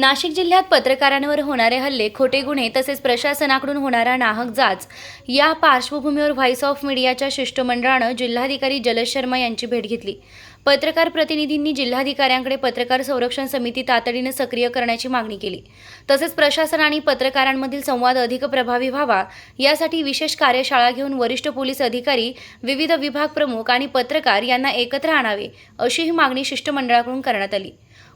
नाशिक जिल्ह्यात पत्रकारांवर होणारे हल्ले खोटे गुन्हे तसेच प्रशासनाकडून होणारा नाहक जाच या पार्श्वभूमीवर व्हॉइस ऑफ मीडियाच्या शिष्टमंडळानं जिल्हाधिकारी जलज शर्मा यांची भेट घेतली. पत्रकार प्रतिनिधींनी जिल्हाधिकाऱ्यांकडे पत्रकार संरक्षण समिती तातडीनं सक्रिय करण्याची मागणी केली. तसेच प्रशासन आणि पत्रकारांमधील संवाद अधिक प्रभावी व्हावा यासाठी विशेष कार्यशाळा घेऊन वरिष्ठ पोलीस अधिकारी विविध विभाग प्रमुख आणि पत्रकार यांना एकत्र आणावे अशीही मागणी शिष्टमंडळाकडून करण्यात आली.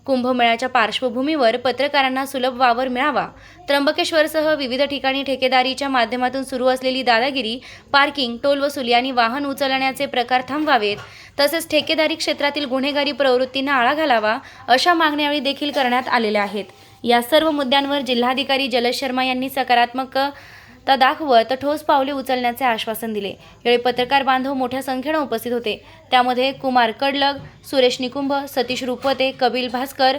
कुंभमेळ्याच्या पार्श्वभूमीवर पत्रकारांना सुलभ वावर मिळावा. त्र्यंबकेश्वरसह विविध ठिकाणी ठेकेदारीच्या माध्यमातून सुरू असलेली दादागिरी पार्किंग टोल वसुली आणि वाहन उचलण्याचे प्रकार थांबवावेत. तसेच ठेकेदारी क्षेत्रातील गुन्हेगारी प्रवृत्तींना आळा घालावा अशा मागण्या यावेळी देखील करण्यात आलेल्या आहेत. या सर्व मुद्द्यांवर जिल्हाधिकारी जलद शर्मा यांनी सकारात्मक ता दाखवत ठोस पावले उचलण्याचे आश्वासन दिले. यावेळी पत्रकार बांधव मोठ्या संख्येनं उपस्थित होते. त्यामध्ये कुमार कडलग सुरेश निकुंभ सतीश रुपवते कपिल भास्कर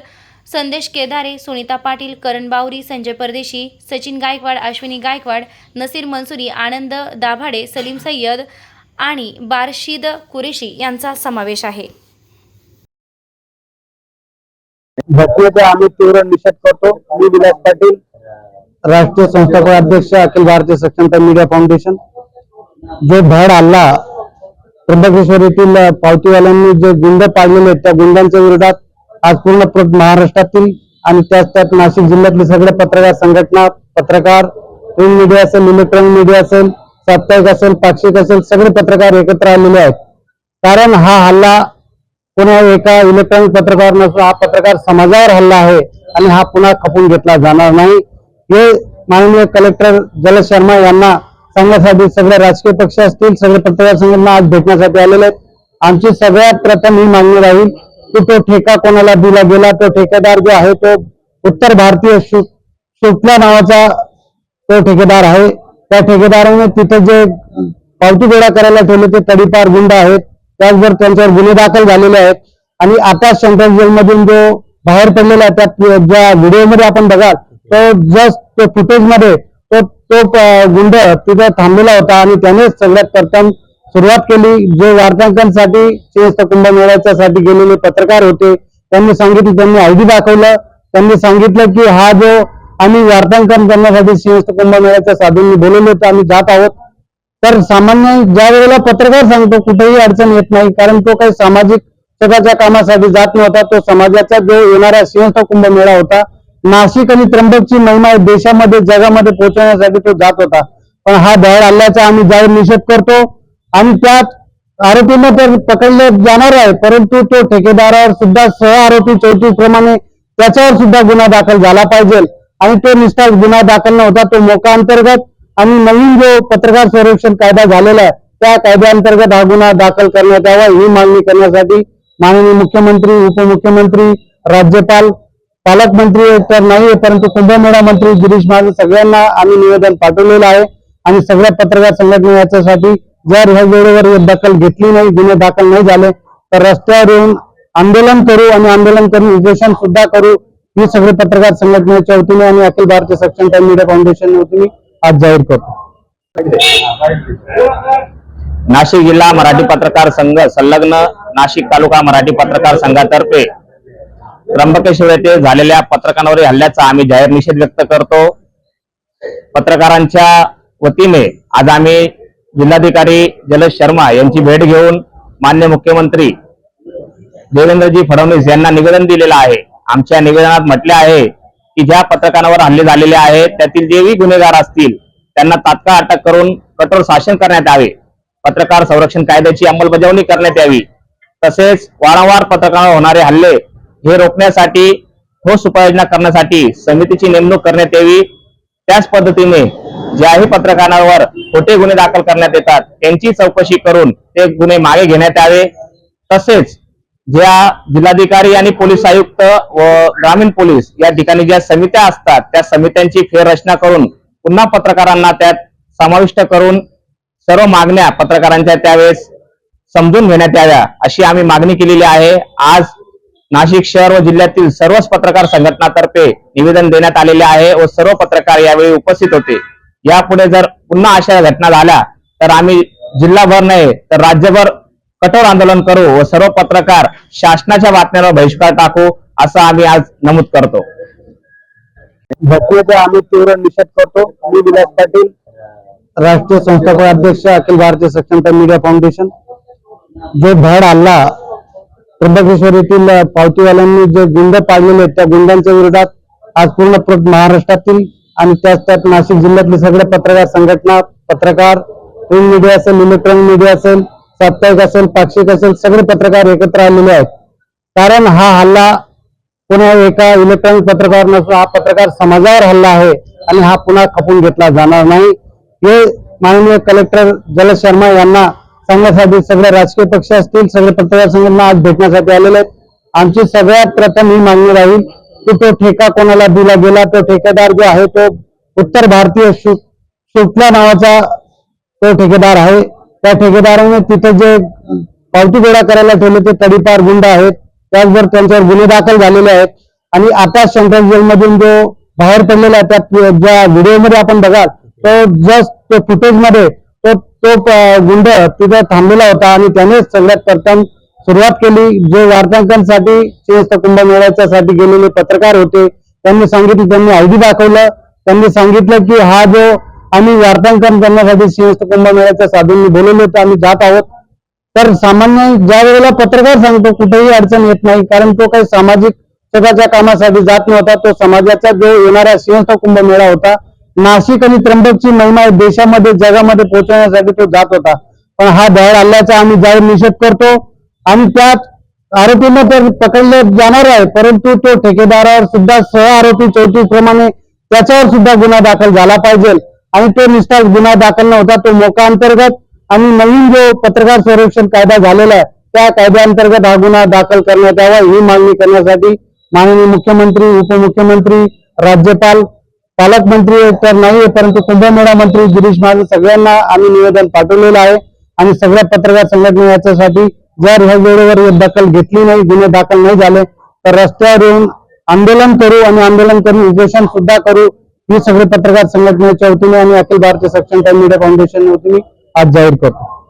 संदेश केदारे सुनीता पाटील करण बावरी संजय परदेशी सचिन गायकवाड अश्विनी गायकवाड नसीर मनसुरी आनंद दाभाडे सलीम सय्यद आणि बारशीद कुरेशी यांचा समावेश आहे. घटनेचा आम्ही तीव्र निषेध करतो. मी विलास पाटील राष्ट्रीय संस्थापक अध्यक्ष अखिल भारतीय सक्षमता मीडिया फाउंडेशन. जो भर हल्ला त्र्यंबकेश्वर येथील पावतीवाल्यांनी जे गुंड पाडलेले आहेत त्या गुंडांच्या विरोधात आज पूर्ण महाराष्ट्रातील आणि त्याच त्यात नाशिक जिल्ह्यातले सगळे पत्रकार संघटना पत्रकार प्रिंट मीडिया असेल इलेक्ट्रॉनिक मीडिया असेल साप्ताहिक असेल पाक्षिक असेल सगळे पत्रकार एकत्र आलेले आहेत. कारण हा हल्ला पुन्हा एका इलेक्ट्रॉनिक पत्रकार नसून हा पत्रकार समाजावर हल्ला आहे आणि हा पुन्हा खपून घेतला जाणार नाही. हे माननीय कलेक्टर जलद शर्मा यांना सांगण्यासाठी सगळे राजकीय पक्ष असतील सगळे पत्रकार संघटना आज भेटण्यासाठी आलेले आहेत. आमची सगळ्यात प्रथम ही मागणी राहील की तो ठेका कोणाला दिला गेला तो ठेकेदार जो आहे तो उत्तर भारतीय शुक्ला नावाचा तो ठेकेदार आहे. त्या ठेकेदाराने तिथे जे पावती गोळा करायला ठेवले ते तडीपार गुंड आहेत. त्याचबरोबर त्यांच्यावर गुन्हे दाखल झालेले आहेत. आणि आता सेंट्रल जेलमधून जो बाहेर पडलेला आहे त्या ज्या व्हिडिओमध्ये आपण बघाल तो जस्ट फुटेजमध्ये फुटेजमध्ये तो तो गुंड तिथे थांबलेला होता आणि त्याने सगळ्यात प्रथम सुरुवात केली. जे वार्तांकनासाठी कुंभ कुंभमेळ्याच्या साठी गेलेले पत्रकार होते त्यांनी सांगितलं त्यांनी आयडी दाखवलं. त्यांनी सांगितलं की हा जो आम्ही वार्तांकन करण्यासाठी कुंभ कुंभमेळ्याच्या साधूंनी बोलवले होते आम्ही जात आहोत. तर सामान्य ज्या वेळेला पत्रकार सांगतो कुठेही अडचण येत नाही कारण तो काही सामाजिक सगळ्याच्या कामासाठी जात नव्हता. तो समाजाचा जो येणारा सिंहस्थ कुंभमेळा होता नाशिक आणि त्र्यंबकची महिमा देशामध्ये जगामध्ये पोहोचवण्यासाठी तो जात होता. पण हा धड हल्ल्याचा आम्ही जाहीर निषेध करतो आणि त्यात आरोपींना तर पकडले जाणार आहे परंतु तो ठेकेदारावर सुद्धा सह आरोपी चौतीस प्रमाणे त्याच्यावर सुद्धा गुन्हा दाखल झाला पाहिजे आणि तो निष्ठा गुन्हा दाखल नव्हता तो मोका अंतर्गत आणि नवीन जो पत्रकार संरक्षण कायदा झालेला आहे त्या कायद्याअंतर्गत हा गुन्हा दाखल करण्यात यावा ही मागणी करण्यासाठी माननीय मुख्यमंत्री उपमुख्यमंत्री राज्यपाल पालकमंत्री तर नाहीये परंतु कुंभमेळा मंत्री गिरीश महाजन सगळ्यांना आम्ही निवेदन पाठवलेलं आहे. आणि सगळ्या पत्रकार संघटना याच्यासाठी जर ह्या वेळेवर दखल घेतली नाही गुन्हे दाखल नाही झाले तर रस्त्यावर येऊन आंदोलन करू आणि आंदोलन करून उपोषण सुद्धा करू ही सगळे पत्रकार संघटनेच्या वतीने आणि अखिल भारतीय सक्षमता मीडिया फाउंडेशन वतीने आज जाहीर करतो. नाशिक जिल्हा मराठी पत्रकार संघ संलग्न नाशिक तालुका मराठी पत्रकार संघातर्फे त्र्यंबकेश्वर येथे झालेल्या पत्रकारांवरील हल्ल्याचा आम्ही जाहीर निषेध व्यक्त करतो. पत्रकारांच्या वतीने आज आम्ही जिल्हाधिकारी जलज शर्मा यांची भेट घेऊन मान्य मुख्यमंत्री देवेंद्रजी फडणवीस यांना निवेदन दिलेलं आहे. आमच्या निवेदनात म्हटले आहे की ज्या पत्रकारांवर हल्ले झालेले आहेत त्यातील जेही गुन्हेगार असतील त्यांना तात्काळ अटक करून कठोर शासन करण्यात यावे. पत्रकार संरक्षण कायद्याची अंमलबजावणी करण्यात यावी. तसेच वारंवार पत्रकारांवर होणारे हल्ले हे रोखण्यासाठी ठोस उपाययोजना करण्यासाठी समितीची नेमणूक करण्यात यावी. त्याच पद्धतीने ज्याही पत्रकारांवर खोटे गुन्हे दाखल करण्यात येतात त्यांची चौकशी करून ते गुन्हे मागे घेण्यात यावे. तसेच ज्या जिल्हाधिकारी आणि पोलीस आयुक्त व ग्रामीण पोलीस या ठिकाणी ज्या समित्या असतात त्या समित्यांची फेररचना करून पुन्हा पत्रकारांना त्यात समाविष्ट करून सर्व मागण्या पत्रकारांच्या त्यावेळेस समजून घेण्यात याव्या अशी आम्ही मागणी केलेली आहे. आज नाशिक शहर व जिल्ह्यातील सर्वच पत्रकार संघटनातर्फे निवेदन देण्यात आलेले आहे व सर्व पत्रकार यावेळी उपस्थित होते. यापुढे जर पुन्हा अशा घटना झाल्या तर आम्ही जिल्हाभर नाही तर राज्यभर कठोर आंदोलन करू व सर्व पत्रकार शासनाच्या बातम्यांवर बहिष्कार टाकू असं आम्ही आज नमूद करतो. घटनेचा आम्ही तीव्र निषेध करतो. मी विलास पाटील राष्ट्रीय संस्थापक अध्यक्ष अखिल भारतीय सक्षमता मीडिया फाउंडेशन. जो भड हल्ला त्र्यंबकेश्वर येथील पावतीवाल्यांनी जे गुंड पाडलेले आहेत त्या गुंडांच्या विरोधात आज पूर्ण महाराष्ट्रातील आणि त्याच त्यात नाशिक जिल्ह्यातले सगळे पत्रकार संघटना पत्रकार प्रिंट मीडिया असेल इलेक्ट्रॉनिक मीडिया असेल साप्ताहिक असेल पाक्षिक असेल सगळे पत्रकार एकत्र आलेले आहेत. कारण हा हल्ला पुन्हा एका इलेक्ट्रॉनिक पत्रकार नसून हा पत्रकार समाजावर हल्ला आहे आणि हा पुन्हा खपून घेतला जाणार नाही. हे माननीय कलेक्टर जलद शर्मा यांना सांगण्यासाठी सगळे राजकीय पक्ष असतील सगळे पत्रकार संघटना आज भेटण्यासाठी आलेले आहेत. आमची सगळ्यात प्रथम ही मागणी राहील की तो ठेका कोणाला दिला गेला तो ठेकेदार जो आहे तो उत्तर भारतीय शु- शुक्ला नावाचा तो ठेकेदार आहे. त्या ठेकेदाराने तिथे जे पावती गोळा करायला ठेवले ते तडीपार गुंड आहेत. त्याचबरोबर त्यांच्यावर गुन्हे दाखल झालेले आहेत. आणि आता सेंट्रल जेलमधून जो बाहेर पडलेला आहे त्या ज्या व्हिडिओमध्ये आपण बघाल तो जस्ट तो फुटेजमध्ये तो गुंड तिथे थांबलेला होता आणि त्याने सगळ्यात प्रथम सुरुवात केली. जे वार्तांकनसाठी श्रेष्ठ कुंभमेळ्याच्या साठी गेलेले पत्रकार होते त्यांनी सांगितलं त्यांनी आयडी दाखवलं. त्यांनी सांगितलं की हा जो आम्ही वार्तांकन करण्यासाठी श्रेष्ठ कुंभमेळ्याच्या साधूंनी बोलवले होते आम्ही जात आहोत. तर सामान्य ज्या वेळेला पत्रकार सांगतो कुठेही अडचण येत नाही कारण तो काही सामाजिक स्वतःच्या कामासाठी जात नव्हता. तो समाजाचा जो येणारा सिंहस्थ कुंभमेळा होता नाशिक आणि त्र्यंबकची महिमा देशामध्ये जगामध्ये पोहोचवण्यासाठी तो जात होता. पण हा बाहेर हल्ल्याचा आम्ही जाहीर निषेध करतो. आणि त्यात आरोपींना तर पकडले जाणार आहे. परंतु तो ठेकेदारावर सुद्धा सह आरोपी चौतीस प्रमाणे त्याच्यावर सुद्धा गुन्हा दाखल झाला पाहिजे. आणि तो निष्ठा गुन्हा दाखल नव्हता तो मोका अंतर्गत आणि नवीन जो पत्रकार संरक्षण कायदा झालेला आहे त्या कायद्याअंतर्गत हा गुन्हा दाखल करण्यात यावा ही मागणी करण्यासाठी माननीय मुख्यमंत्री उपमुख्यमंत्री राज्यपाल पालकमंत्री तर नाही परंतु कुंभमेळा मंत्री गिरीश महाजन सगळ्यांना आम्ही निवेदन पाठवलेलं आहे. आणि सगळ्या पत्रकार संघटना याच्यासाठी जर ह्या वेळेवर दखल घेतली नाही गुन्हे दाखल नाही झाले तर रस्त्यावर येऊन आंदोलन करू आणि आंदोलन करून उपोषण सुद्धा करू ही सगळे पत्रकार संघटनेच्या वतीने आणि अखिल भारतीय सक्षम मीडिया फाउंडेशन वतीने आज जाहीर करतो.